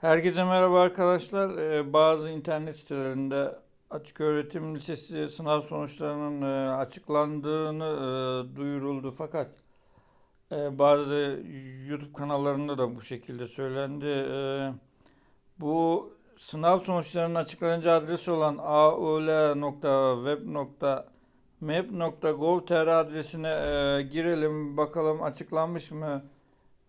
Herkese merhaba arkadaşlar. Ee, bazı internet sitelerinde açık öğretim lisesi sınav sonuçlarının e, açıklandığını e, duyuruldu. Fakat e, bazı YouTube kanallarında da bu şekilde söylendi. E, bu sınav sonuçlarının açıklanacağı adresi olan aul.web.map.gov.tr adresine e, girelim bakalım açıklanmış mı?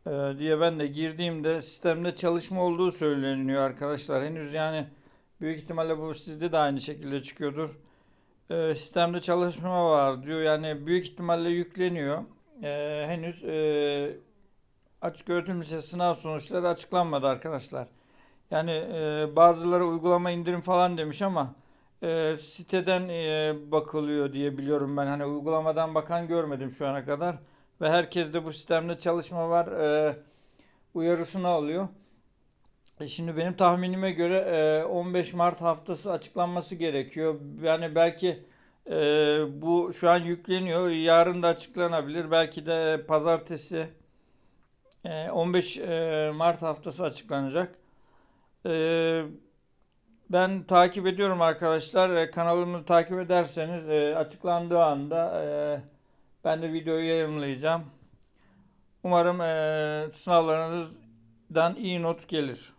Ee, diye ben de girdiğimde sistemde çalışma olduğu söyleniyor arkadaşlar. Henüz yani büyük ihtimalle bu sizde de aynı şekilde çıkıyordur. Ee, sistemde çalışma var diyor. Yani büyük ihtimalle yükleniyor. Ee, henüz e, açık öğretim lisesi sınav sonuçları açıklanmadı arkadaşlar. Yani e, bazıları uygulama indirim falan demiş ama e, siteden e, bakılıyor diye biliyorum ben. Hani uygulamadan bakan görmedim şu ana kadar. Ve herkes de bu sistemde çalışma var e, uyarısını alıyor. E, şimdi benim tahminime göre e, 15 Mart haftası açıklanması gerekiyor. Yani belki e, bu şu an yükleniyor. Yarın da açıklanabilir. Belki de pazartesi e, 15 e, Mart haftası açıklanacak. E, ben takip ediyorum arkadaşlar. E, kanalımı takip ederseniz e, açıklandığı anda e, ben de videoyu yayınlayacağım. Umarım e, sınavlarınızdan iyi not gelir.